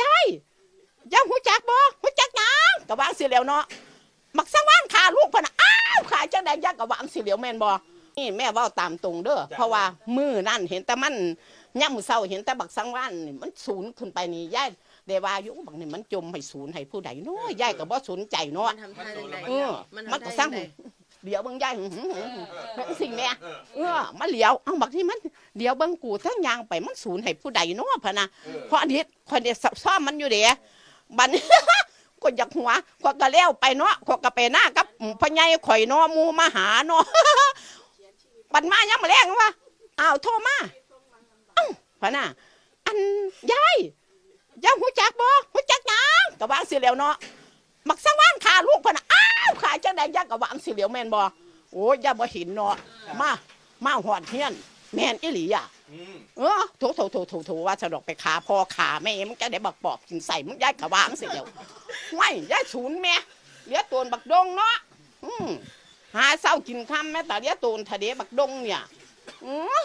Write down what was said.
ยายยายหูจักบ่หูจักหยังก็วางสิแล้วเนาะมักสังว่านขาลูกพะนะอ้าวขาจังได๋ยายก็วางสิแล้วแม่นบ่นี่แม่เว้าตามตรงเด้อเพราะว่ามือนั่นเห็นแต่มันย่ำเศร้าเห็นแต่บักสังว่านนี่มันสูญขึ้นไปนี่ยายได้ว่าอยู่บักนี่มันจมให้ศูนย์ให้ผู้ใดเนาะยายก็บ่สนใจเนาะมันทำท่าจังไดเออมันมันทำก็ท่าสร้างจังไดเดี๋ยวเบิ่งยายหึหึหึหึเป็นสิ่งแม่เออมาเหลียวเอาบักที่มัน เดี๋ยวเบิ่งกูทั้งยางไปมันสูญให้ผู้ใดเนาะพะนะเพราะอันนี้คนเดียวซ่อมมันอยู่เด้บัดนี้ก็อยากหัวก็ก็แล้วไปเนาะก็ก็ไปหน้ากับพ่อใหญ่ข่อยเนาะหมู่มาหาเนาะปันมายังมาแรงวะอ้าวโทรมาเอ้าพะน่ะอันยายยายหูจักบ่หูจักหยังก็วางสิแล้วเนาะมักสังว่านขาลูกพะน่ะอ้าวขาจังได๋ยายก็วางสิแล้วแม่นบ่โอ้ยยายบ่เห็นเนาะมามาหอดเฮียน แม่นอีหลีอะอืมเออโถโถโถโถโถว่าสะดอกไปขาพ่อขาแม่มึงจะได้บักปอบกินใส่มึงยายก็วางสิแล้วไม่ยายศูนย์แม่เหลือตัวบักดงเนาะอืมหาเศร้ากินค่ำแม่แต่เลี้ยตูนทะเลบักดงเนี่ยอืม